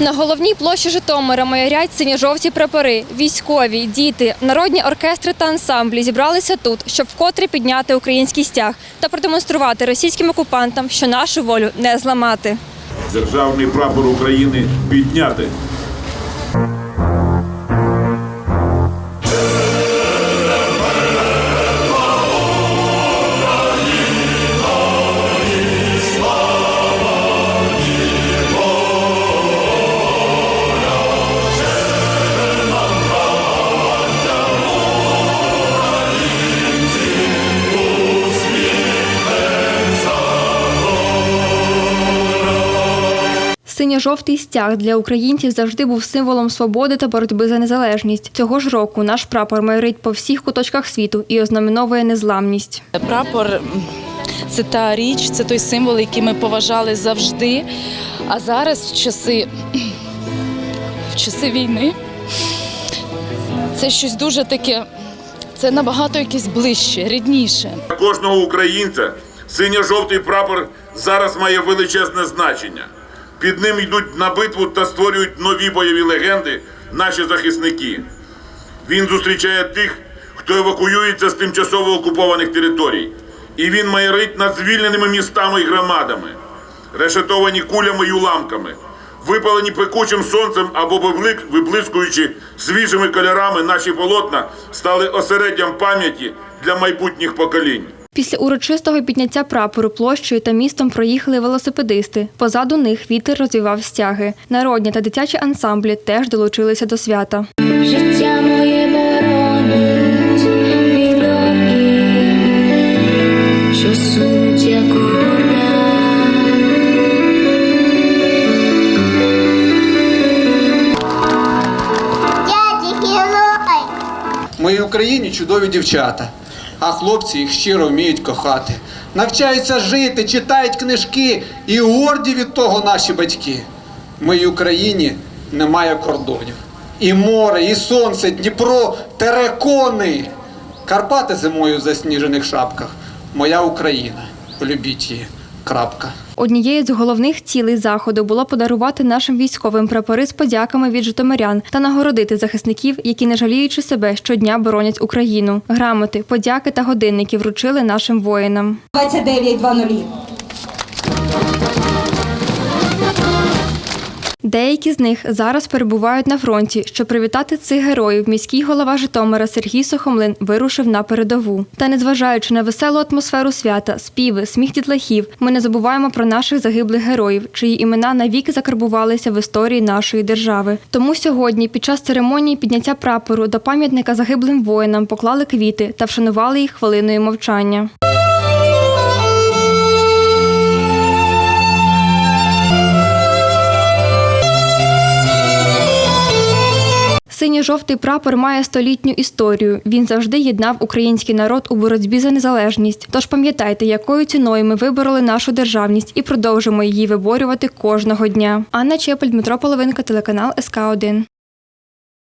На головній площі Житомира майорять синьо-жовті прапори. Військові, діти, народні оркестри та ансамблі зібралися тут, щоб вкотре підняти український стяг та продемонструвати російським окупантам, що нашу волю не зламати. Державний прапор України підняти. Синьо-жовтий стяг для українців завжди був символом свободи та боротьби за незалежність. Цього ж року наш прапор майорить по всіх куточках світу і ознаменовує незламність. Прапор це та річ, це той символ, який ми поважали завжди. А зараз, в часи, в часи війни, це щось дуже таке, це набагато якесь ближче, рідніше. Для кожного українця синьо-жовтий прапор зараз має величезне значення. Під ним йдуть на битву та створюють нові бойові легенди наші захисники. Він зустрічає тих, хто евакуюється з тимчасово окупованих територій. І він майорить над звільненими містами і громадами, решетовані кулями й уламками, випалені пекучим сонцем або виблискуючи свіжими кольорами, наші полотна стали осереддям пам'яті для майбутніх поколінь. Після урочистого підняття прапору площею та містом проїхали велосипедисти. Позаду них вітер розвівав стяги. Народні та дитячі ансамблі теж долучилися до свята. Життя моє боронить від що суть як орда. В моїй Україні чудові дівчата, а хлопці їх щиро вміють кохати. Навчаються жити, читають книжки і горді від того наші батьки. В моїй Україні немає кордонів. І море, і сонце, Дніпро, терекони. Карпати зимою в засніжених шапках. Моя Україна. Полюбіть її. Крапка. Однією з головних цілей заходу було подарувати нашим військовим прапори з подяками від житомирян та нагородити захисників, які, не жаліючи себе, щодня боронять Україну. Грамоти, подяки та годинники вручили нашим воїнам. 29.00. Деякі з них зараз перебувають на фронті. Щоб привітати цих героїв, міський голова Житомира Сергій Сухомлин вирушив на передову. Та незважаючи на веселу атмосферу свята, співи, сміх дітлахів, ми не забуваємо про наших загиблих героїв, чиї імена навіки закарбувалися в історії нашої держави. Тому сьогодні, під час церемонії підняття прапору до пам'ятника загиблим воїнам поклали квіти та вшанували їх хвилиною мовчання. Синьо-жовтий прапор має столітню історію. Він завжди єднав український народ у боротьбі за незалежність. Тож пам'ятайте, якою ціною ми вибороли нашу державність і продовжимо її виборювати кожного дня. Анна Чепель, Дмитро Половинка, телеканал СК 1